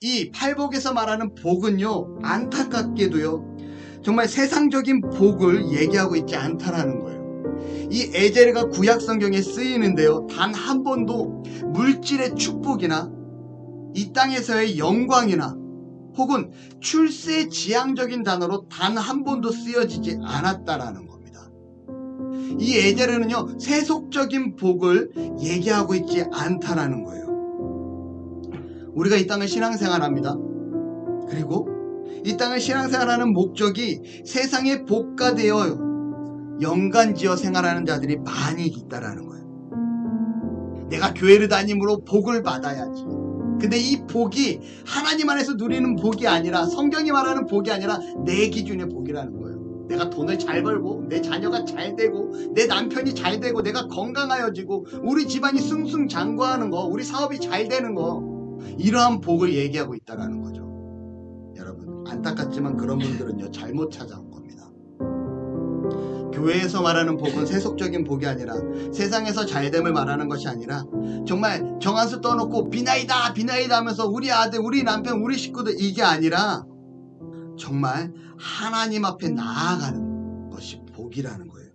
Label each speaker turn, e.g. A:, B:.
A: 이 팔복에서 말하는 복은요, 안타깝게도요, 정말 세상적인 복을 얘기하고 있지 않다라는 거예요. 이 에제르가 구약 성경에 쓰이는데요, 단 한 번도 물질의 축복이나 이 땅에서의 영광이나 혹은 출세 지향적인 단어로 단 한 번도 쓰여지지 않았다라는 겁니다. 이 에제르는요, 세속적인 복을 얘기하고 있지 않다라는 거예요. 우리가 이 땅을 신앙생활합니다. 그리고 이 땅을 신앙생활하는 목적이 세상의 복가 되어 연간지어 생활하는 자들이 많이 있다라는 거예요. 내가 교회를 다님으로 복을 받아야지. 근데 이 복이 하나님 안에서 누리는 복이 아니라 성경이 말하는 복이 아니라 내 기준의 복이라는 거예요. 내가 돈을 잘 벌고 내 자녀가 잘 되고 내 남편이 잘 되고 내가 건강하여지고 우리 집안이 승승장구하는 거 우리 사업이 잘 되는 거 이러한 복을 얘기하고 있다라는 거죠. 여러분 안타깝지만 그런 분들은요 잘못 찾아온 겁니다. 교회에서 말하는 복은 세속적인 복이 아니라 세상에서 잘됨을 말하는 것이 아니라 정말 정한수 떠놓고 비나이다 비나이다 하면서 우리 아들 우리 남편 우리 식구들 이게 아니라 정말 하나님 앞에 나아가는 것이 복이라는 거예요.